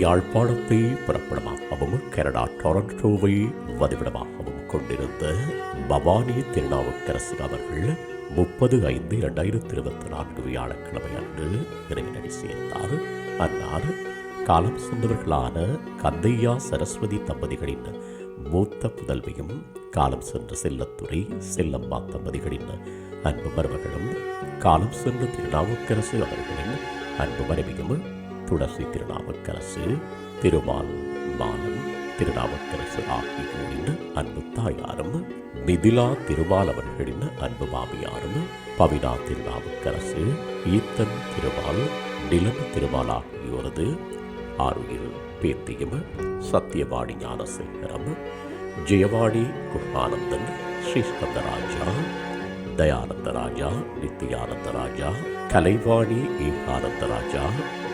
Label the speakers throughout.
Speaker 1: யாழ்ப்பாணத்தை புறப்படமாகவும் கனடா டொரண்டோவை வதிவிடமாகவும் கொண்டிருந்த பவானி திருநாவுக்கரசு அவர்கள் முப்பது ஐந்து இரண்டாயிரத்தி இருபத்தி நான்கு வியாழக்கிழமை அன்று இறைவனடி சேர்ந்தார். அன்னார் காலம் சென்றவர்களான கந்தையா சரஸ்வதி தம்பதிகளின் மூத்த புதல்வியும் காலம் சென்ற செல்லத்துறை செல்லம்மா தம்பதிகளின் அன்பு மருமகளும் காலம் சென்ற திருநாவுக்கரசு அவர்களின் அன்பு மனைவியும் துளசி திருநாவுக்கரசு திருமால் மாலம் திருநாவுக்கரசு ஆகியோரின் அன்பு தாயாரும் மிதிலா திருமால் அவர்களின் அன்பு மாமியாரும் பவினா திருநாவுக்கரசு ஈத்தன் திருமால் நிலன் திருமால் ஆகியோரது ஆறுயிர் பேத்தியும் சத்தியவாணி ஞானசேகரம் ஜெயவாணி குருமானந்தன் ஸ்ரீஸ்கந்தராஜா நித்தியானந்த ராஜா கலைவாணி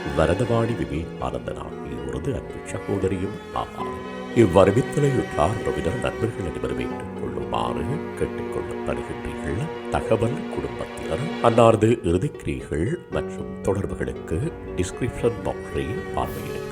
Speaker 1: ஏகானந்தராஜா வரதவாணி விவேகானந்தன் ஆகியோரது அன்பு சகோதரியும் ஆவார் இவ்வறிவித்தலையுற்றார் உறவினர் நண்பர்கள் அனைவரும் ஏற்றுக் கொள்ளுமாறு கேட்டுக்கொள்ளப்படுகின்றீர்கள் தகவல் குடும்பத்தினர் அன்னாரது இறுதிக்கிரிகள் மற்றும் தொடர்புகளுக்கு டிஸ்கிரிப்ஷன் பாக்ஸை பார்வையிடுங்கள்